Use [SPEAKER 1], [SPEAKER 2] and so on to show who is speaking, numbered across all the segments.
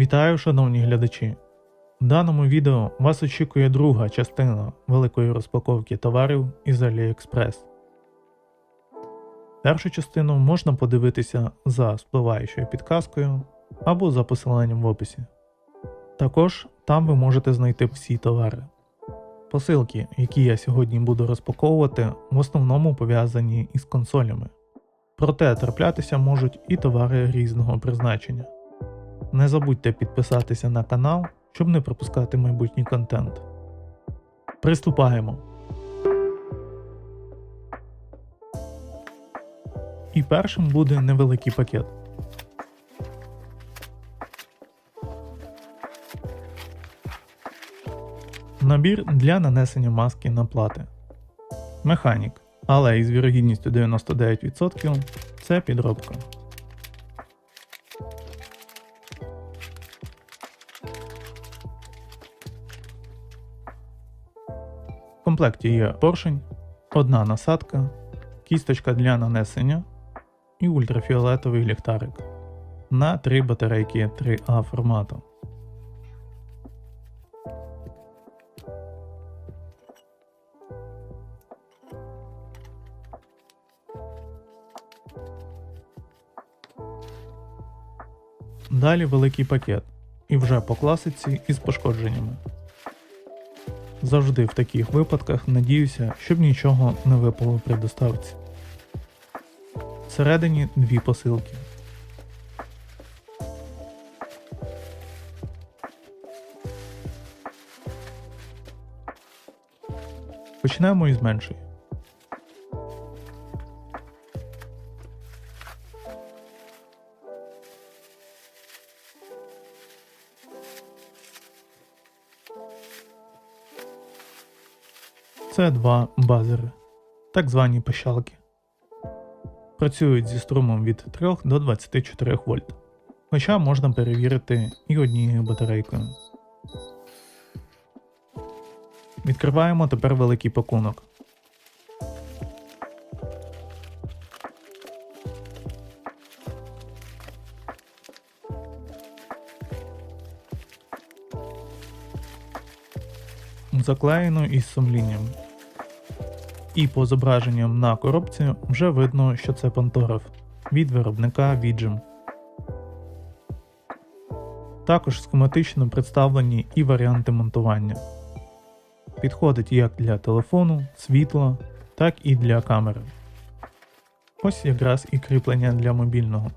[SPEAKER 1] Вітаю, шановні глядачі! В даному відео вас очікує друга частина великої розпаковки товарів із AliExpress. Першу частину можна подивитися за спливаючою підказкою або за посиланням в описі. Також там ви можете знайти всі товари. Посилки, які я сьогодні буду розпаковувати, в основному пов'язані із консолями. Проте траплятися можуть і товари різного призначення. Не забудьте підписатися на канал, щоб не пропускати майбутній контент. Приступаємо. І першим буде невеликий пакет. Набір для нанесення маски на плати. Механік, але із вірогідністю 99% це підробка. Комплекті є поршень, одна насадка, кісточка для нанесення і ультрафіолетовий ліхтарик на три батарейки 3А формату. Далі великий пакет, і вже по класиці із пошкодженнями. Завжди в таких випадках надіюся, щоб нічого не випало при доставці. Всередині дві посилки. Почнемо із меншої. Це два базери, так звані пищалки. Працюють зі струмом від 3 до 24 вольт, хоча можна перевірити і однією батарейкою. Відкриваємо тепер великий пакунок. Заклеєно із сумлінням. І по зображенням на коробці вже видно, що це пантограф від виробника Віджим. Також схематично представлені і варіанти монтування. Підходить як для телефону, світла, так і для камери. Ось якраз і кріплення для мобільного.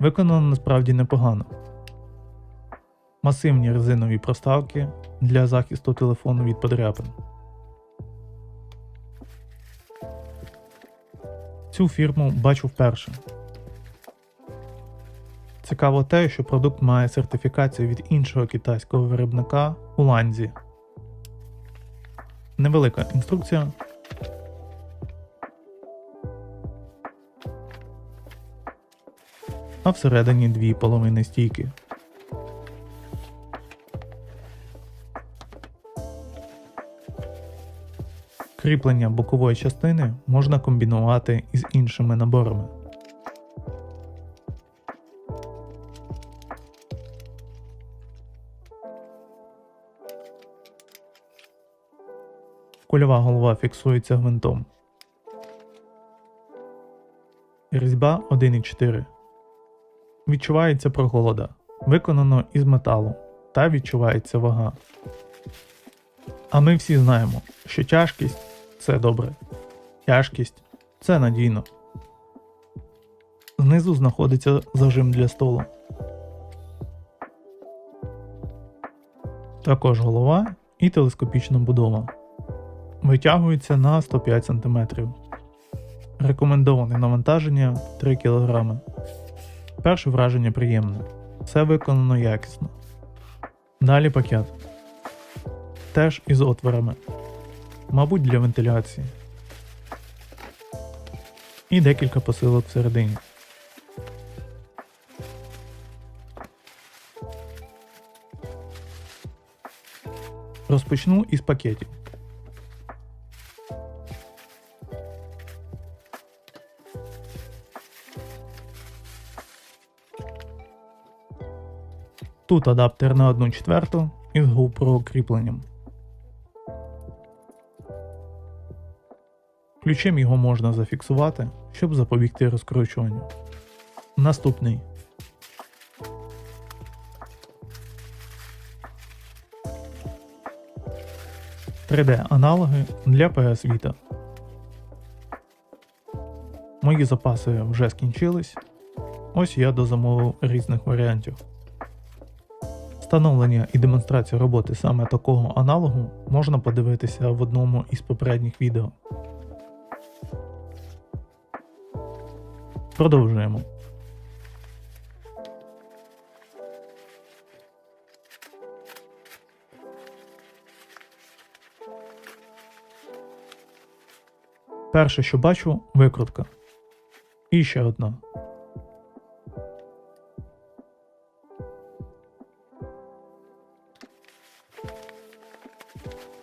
[SPEAKER 1] Виконано насправді непогано. Масивні резинові проставки для захисту телефону від подряпин. Цю фірму бачу вперше. Цікаво те, що продукт має сертифікацію від іншого китайського виробника у ланзі. Невелика інструкція. А всередині дві половини стійки. Кріплення бокової частини можна комбінувати із іншими наборами. Кульова голова фіксується гвинтом. Різьба 1,4. Відчувається проголода. Виконано із металу та відчувається вага. А ми всі знаємо, що тяжкість це добре. Тяжкість це надійно. Знизу знаходиться зажим для столу. Також голова і телескопічна будова. Витягується на 105 см. Рекомендоване навантаження 3 кг. Перше враження приємне. Все виконано якісно. Далі пакет. Теж із отворами мабуть, для вентиляції. І декілька посилок всередині. Розпочну із пакетів. Тут адаптер на 1 четверту із GoPro укріпленням. Ключем його можна зафіксувати, щоб запобігти розкручуванню. Наступний. – 3D аналоги для PS Vita. Мої запаси вже скінчились. Ось я дозамовив різних варіантів. Встановлення і демонстрацію роботи саме такого аналогу можна подивитися в одному із попередніх відео. Продовжуємо. Перше, що бачу, викрутка. І ще одна.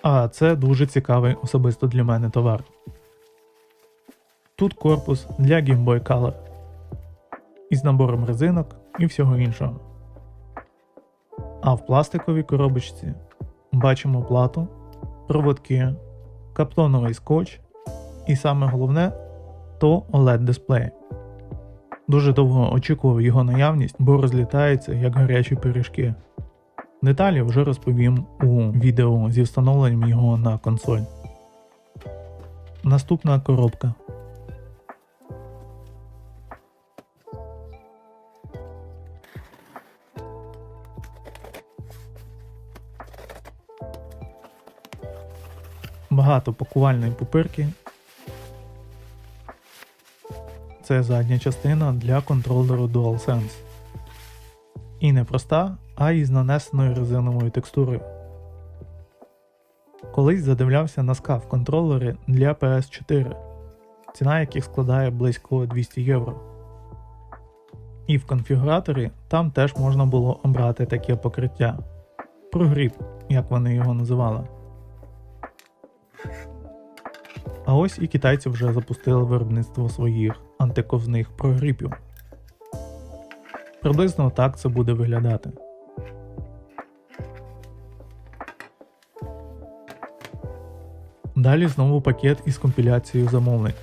[SPEAKER 1] А це дуже цікавий особисто для мене товар. Тут корпус для Game Boy Color із набором резинок і всього іншого. А в пластиковій коробочці бачимо плату, проводки, каптоновий скотч і саме головне то OLED дисплей. Дуже довго очікував його наявність, бо розлітається як гарячі пиріжки. Деталі вже розповім у відео зі встановленням його на консоль. Наступна коробка. Багато пакувальної пупирки. Це задня частина для контролеру DualSense. І не проста, а із нанесеною резиновою текстурою. Колись задивлявся на скаф контролери для PS4, ціна яких складає близько 200 євро. І в конфігураторі там теж можна було обрати таке покриття. Прогріб, як вони його називали. А ось і китайці вже запустили виробництво своїх антиковзних прогріпів. Приблизно так це буде виглядати. Далі знову пакет із компіляцією замовлень.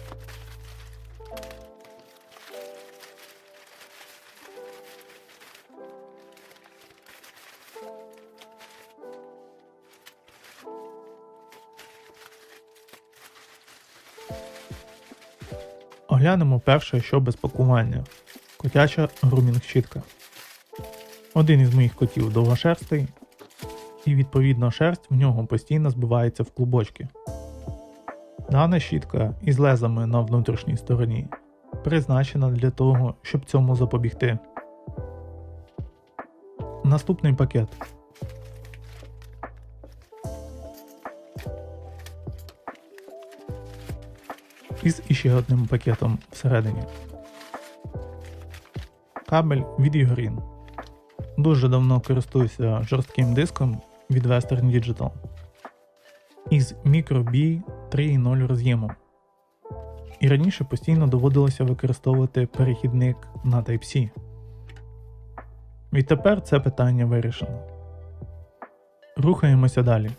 [SPEAKER 1] Оглянемо перше, що без пакування. Котяча грумінг щітка. Один із моїх котів довгошерстий, і відповідно шерсть в нього постійно збивається в клубочки. Дана щітка із лезами на внутрішній стороні призначена для того, щоб цьому запобігти. Наступний пакет. Із іще одним пакетом всередині. Кабель від Ugreen. Дуже давно користуюся жорстким диском від Western Digital із microB 3.0 роз'ємом. І раніше постійно доводилося використовувати перехідник на Type-C. Відтепер це питання вирішено. Рухаємося далі.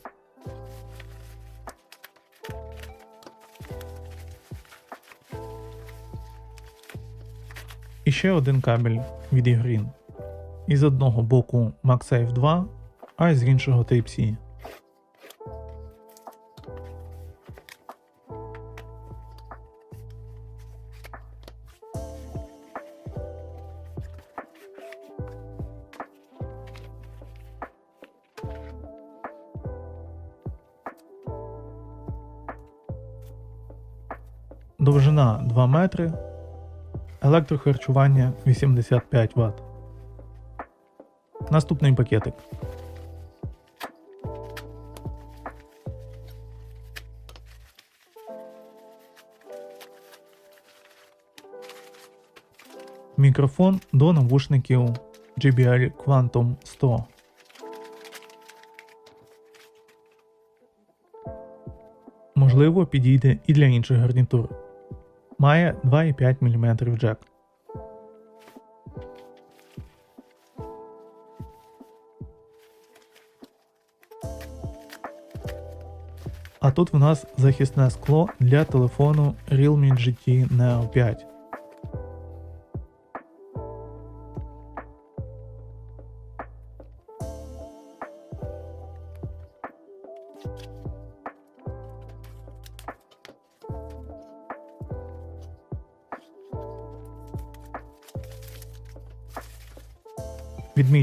[SPEAKER 1] І ще один кабель від Ugreen. Із одного боку MagSafe 2, а з іншого Type-C. Довжина 2 метри. Електрохарчування 85 Вт. Наступний пакетик. Мікрофон до навушників JBL Quantum 100. Можливо, підійде і для інших гарнітур. Має 2,5 мм джек. А тут в нас захисное скло для телефона Realme GT Neo 5.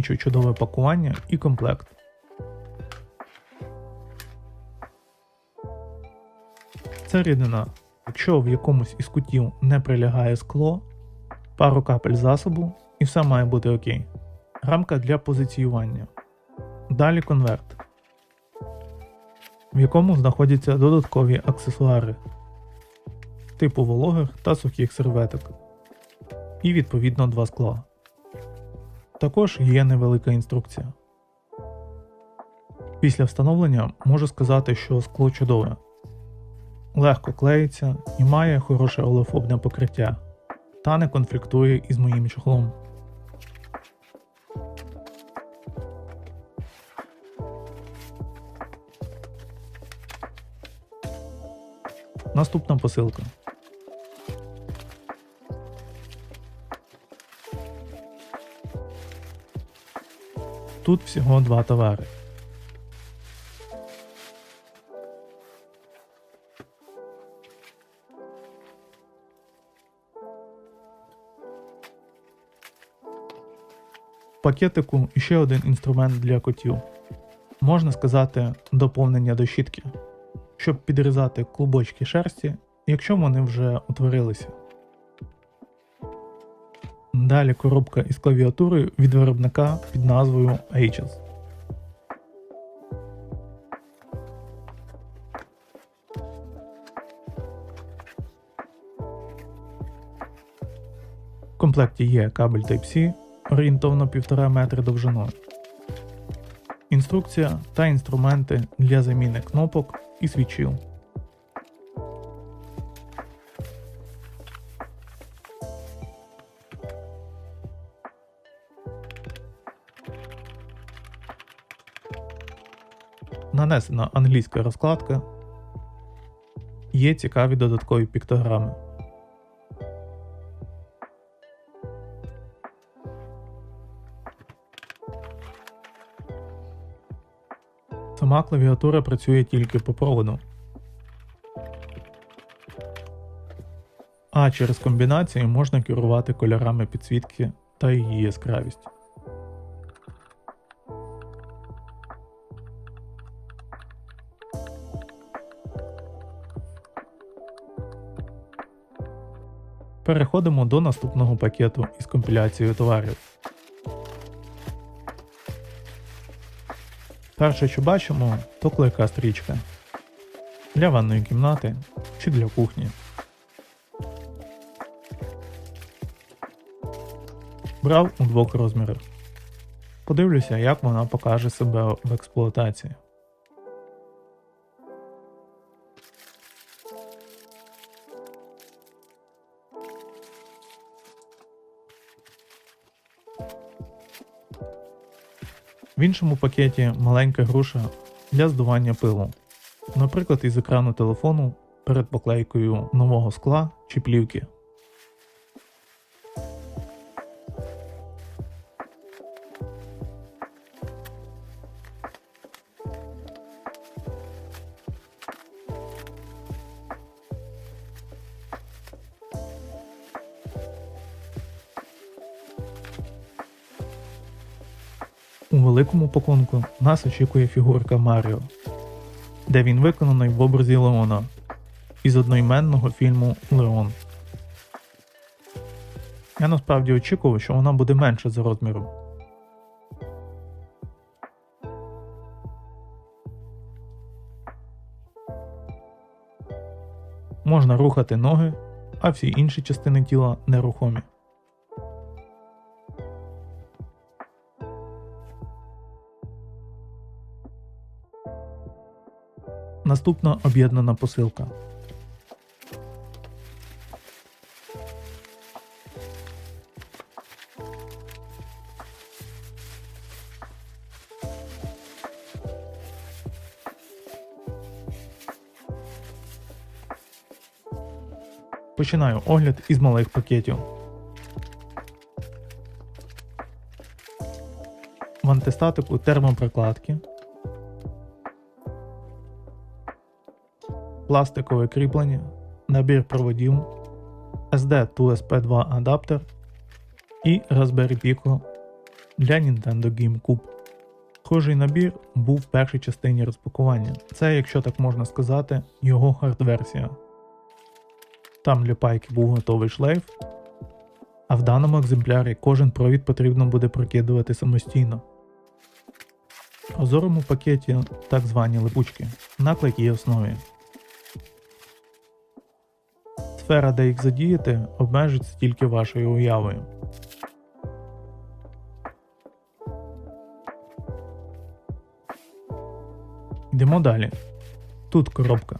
[SPEAKER 1] Відмічу чудове пакування і комплект. Це рідина. Якщо в якомусь із кутів не прилягає скло, пару капель засобу і все має бути окей. Рамка для позиціювання. Далі конверт, в якому знаходяться додаткові аксесуари типу вологих та сухих серветок. І відповідно два скла. Також є невелика інструкція. Після встановлення можу сказати, що скло чудове, легко клеїться і має хороше олефобне покриття, та не конфліктує із моїм чохлом. Наступна посилка. Тут всього два товари. Пакетику ще один інструмент для котів. Можна сказати, доповнення до щітки, щоб підрізати клубочки шерсті, якщо вони вже утворилися. Далі коробка із клавіатурою від виробника під назвою Aegis. В комплекті є кабель Type-C орієнтовно 1,5 метри довжиною, інструкція та інструменти для заміни кнопок і свічів. Нанесена англійська розкладка. Є цікаві додаткові піктограми. Сама клавіатура працює тільки по проводу. А через комбінацію можна керувати кольорами підсвітки та її яскравість. Переходимо до наступного пакету із компіляцією товарів. Перше, що бачимо, то клейка стрічка для ванної кімнати чи для кухні. Брав у двох розмірах. Подивлюся, як вона покаже себе в експлуатації. В іншому пакеті маленька груша для здування пилу, наприклад, із екрану телефону перед поклейкою нового скла чи плівки. У великому пакунку нас очікує фігурка Маріо, де він виконаний в образі Леона із одноіменного фільму Леон. Я насправді очікував, що вона буде менша за розміром. Можна рухати ноги, а всі інші частини тіла нерухомі. Наступна об'єднана посилка. Починаю огляд із малих пакетів. В антистатику термопрокладки. Пластикове кріплення, набір проводів, SD to SP2 адаптер і Raspberry Pico для Nintendo GameCube. Схожий набір був в першій частині розпакування. Це, якщо так можна сказати, його хард-версія. Там для пайки був готовий шлейф, а в даному екземплярі кожен провід потрібно буде прокидувати самостійно. В прозорому пакеті так звані липучки на клейкій основі. Сфера, де їх задіяти, обмежиться тільки вашою уявою. Йдемо далі. Тут коробка.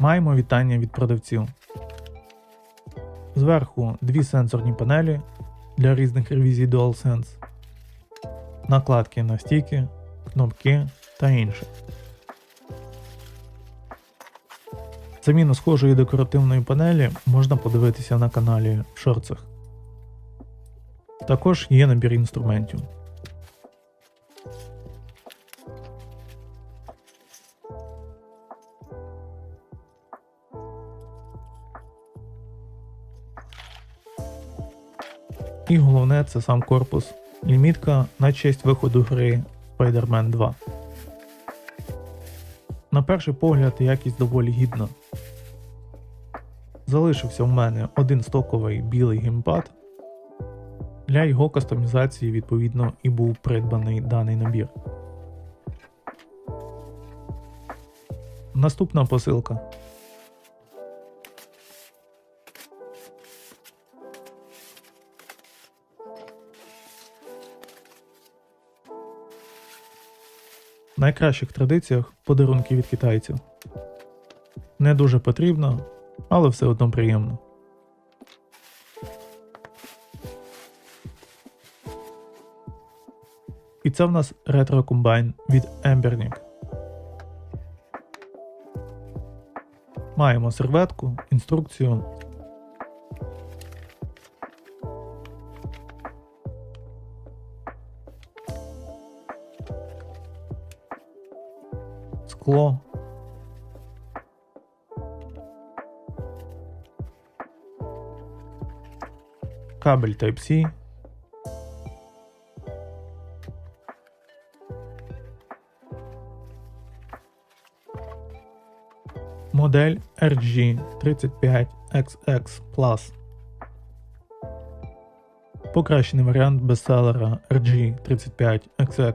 [SPEAKER 1] Маємо вітання від продавців. Зверху дві сенсорні панелі для різних ревізій DualSense, накладки на стіки, кнопки та інше. Заміну схожої декоративної панелі можна подивитися на каналі в шорцах. Також є набір інструментів. І головне це сам корпус. Лімітка на честь виходу гри Spider-Man 2. На перший погляд якість доволі гідна. Залишився в мене один стоковий білий геймпад. Для його кастомізації, відповідно, і був придбаний даний набір. Наступна посилка. Найкращих традиціях подарунки від китайців. Не дуже потрібно, але все одно приємно. І це в нас ретро комбайн від Embernic. Маємо серветку, інструкцію. Кабель Type-C. Модель RG35XX Plus. Покращений варіант бестселера RG35XX.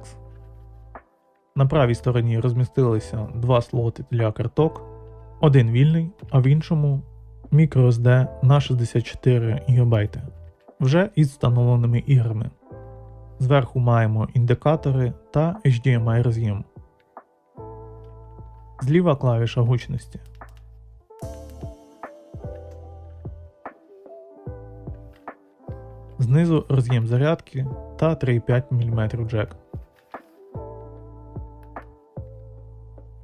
[SPEAKER 1] На правій стороні розмістилися два слоти для карток, один вільний, а в іншому microSD на 64 ГБ, вже із встановленими іграми. Зверху маємо індикатори та HDMI роз'єм. Зліва клавіша гучності. Знизу роз'єм зарядки та 3,5 мм джек.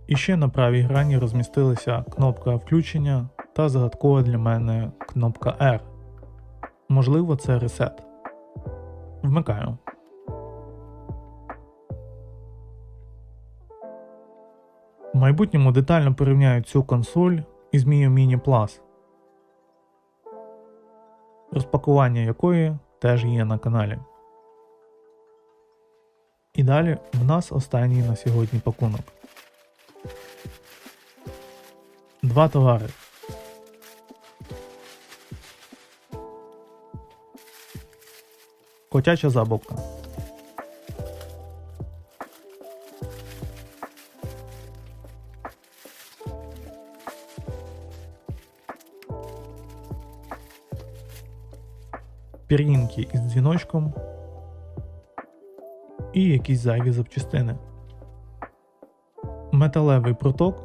[SPEAKER 1] І ще на правій грані розмістилися кнопка включення та загадкова для мене кнопка R. Можливо, це ресет. Вмикаю. В майбутньому детально порівняю цю консоль із Mio Mini Plus, розпакування якої теж є на каналі. І далі в нас останній на сьогодні пакунок. Два товари. Котяча забавка. Пір'їнки із дзвіночком і якісь зайві запчастини, металевий проток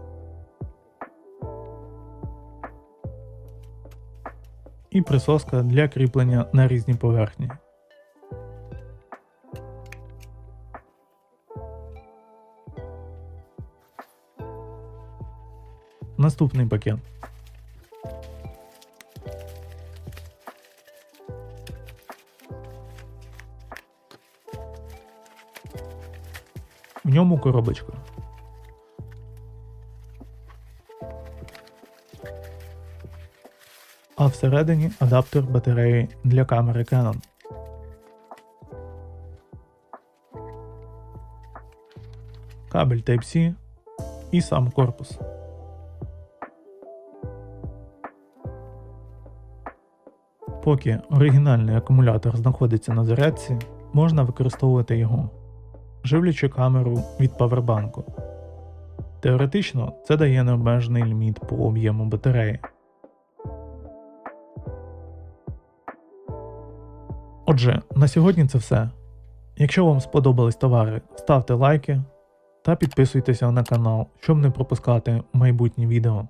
[SPEAKER 1] і присоска для кріплення на різні поверхні. Наступний пакет. В ньому коробочка. А всередині адаптер батареї для камери Canon. Кабель Type-C і сам корпус. Поки оригінальний акумулятор знаходиться на зарядці, можна використовувати його, живлячи камеру від павербанку. Теоретично це дає необмежений ліміт по об'єму батареї. Отже, на сьогодні це все. Якщо вам сподобались товари, ставте лайки та підписуйтеся на канал, щоб не пропускати майбутні відео.